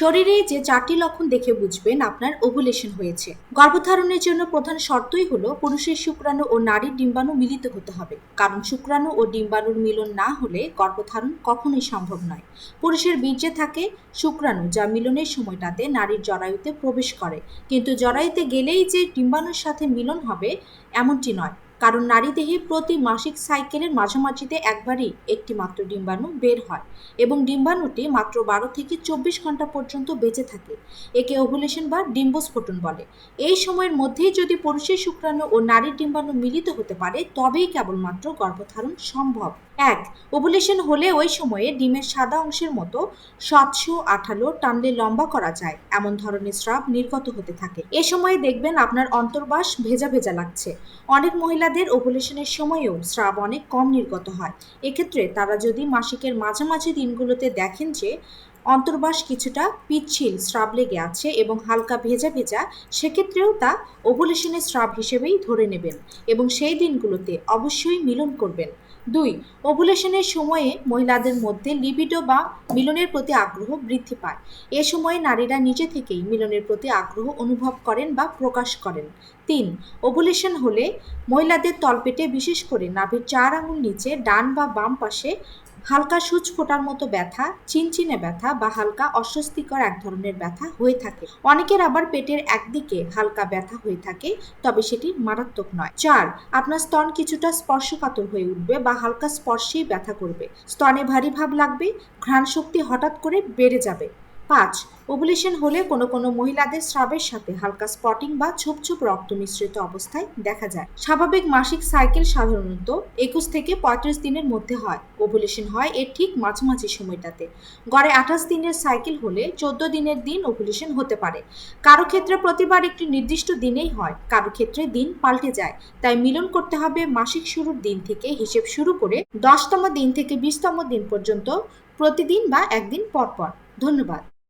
শরীরে যে চারটি লক্ষণ দেখে বুঝবেন আপনার ওভুলেশন হয়েছে। গর্ভধারণের জন্য প্রধান শর্তই হলো পুরুষের শুক্রাণু ও নারীর ডিম্বাণু মিলিত হতে হবে। কারণ শুক্রাণু ও ডিম্বাণুর মিলন না হলে গর্ভধারণ কখনোই সম্ভব নয়। পুরুষের বীর্যে থাকে শুক্রাণু, যা মিলনের সময়টাতে নারীর জরায়ুতে প্রবেশ করে। কিন্তু জরায়ুতে গেলেই যে ডিম্বাণুর সাথে মিলন হবে, এমনটি নয়। কারণ নারী দেহে প্রতি মাসিক সাইকেলের মাঝামাঝিতে একবারই একটি মাত্র ডিম্বাণু বের হয় এবং ডিম্বাণুটি মাত্র বারো থেকে চব্বিশ ঘণ্টা পর্যন্ত বেঁচে থাকে। একে ওভুলেশন বা ডিম্বস্ফোটন বলে। এই সময়ের মধ্যেই যদি পুরুষের শুক্রাণু ও নারীর ডিম্বাণু মিলিত হতে পারে, তবেই কেবলমাত্র গর্ভধারণ সম্ভব। এক, ওভুলেশন হলে ওই সময়ে ডিমের সাদা অংশের মতো স্বচ্ছ আঠালো টানলে লম্বা করা যায়। এমন ধরনের স্রাব নির্গত হতে থাকে। এ সময়ে দেখবেন আপনার অন্তর্বাস ভেজা ভেজা লাগছে। অনেক মহিলাদের ওভুলেশনের সময়েও স্রাব অনেক কম নির্গত হয়। এক্ষেত্রে তারা যদি মাসিকের মাঝামাঝি দিনগুলোতে দেখেন যে অন্তর্বাস কিছুটা পিচ্ছিল স্রাব লেগে আছে এবং হালকা ভেজা ভেজা, সেক্ষেত্রেও তা ওভুলেশনের স্রাব হিসেবেই ধরে নেবেন এবং সেই দিনগুলোতে অবশ্যই মিলন করবেন। দুই, ওভুলেশনের সময়ে মহিলাদের মধ্যে লিবিডো বা মিলনের প্রতি আগ্রহ বৃদ্ধি পায়। এ সময়ে নারীরা নিজে থেকেই মিলনের প্রতি আগ্রহ অনুভব করেন বা প্রকাশ করেন। তিন, ওভুলেশন হলে মহিলাদের তলপেটে বিশেষ করে নাভির চার আঙুল নিচে ডান বা বাম পাশে হালকা সূচ ফোটার মতো ব্যথা, চিনচিনে ব্যথা বা হালকা অস্বস্তিকর এক ধরনের ব্যথা হয়ে থাকে। অনেকের আবার পেটের একদিকে হালকা ব্যথা হয়ে থাকে, তবে সেটি মারাত্মক নয়। চার, আপনার স্তন কিছুটা স্পর্শকাতর হয়ে উঠবে বা হালকা স্পর্শেই ব্যথা করবে। স্তনে ভারী ভাব লাগবে ঘ্রাণ শক্তি হঠাৎ করে বেড়ে যাবে। পাঁচ। ওভুলেশন হলে কোনো কোনো মহিলাদের স্রাবের সাথে হালকা স্পটিং বা ছোপ ছোপ রক্ত মিশ্রিত অবস্থায় দেখা যায়। স্বাভাবিক মাসিক সাইকেল সাধারণত একুশ থেকে পঁয়ত্রিশ দিনের মধ্যে হয়। ওভুলেশন হয় এর ঠিক মাঝামাঝি সময়টাতে। গড়ে আঠাশ দিনের সাইকেল হলে চোদ্দ দিনের দিন ওভুলেশন হতে পারে। কারও ক্ষেত্রে প্রতিবার একটি নির্দিষ্ট দিনেই হয়, কারও ক্ষেত্রে দিন পাল্টে যায়। তাই মিলন করতে হবে মাসিক শুরুর দিন থেকে হিসেব শুরু করে দশতম দিন থেকে বিশতম দিন পর্যন্ত প্রতিদিন বা একদিন পর পর ধন্যবাদ।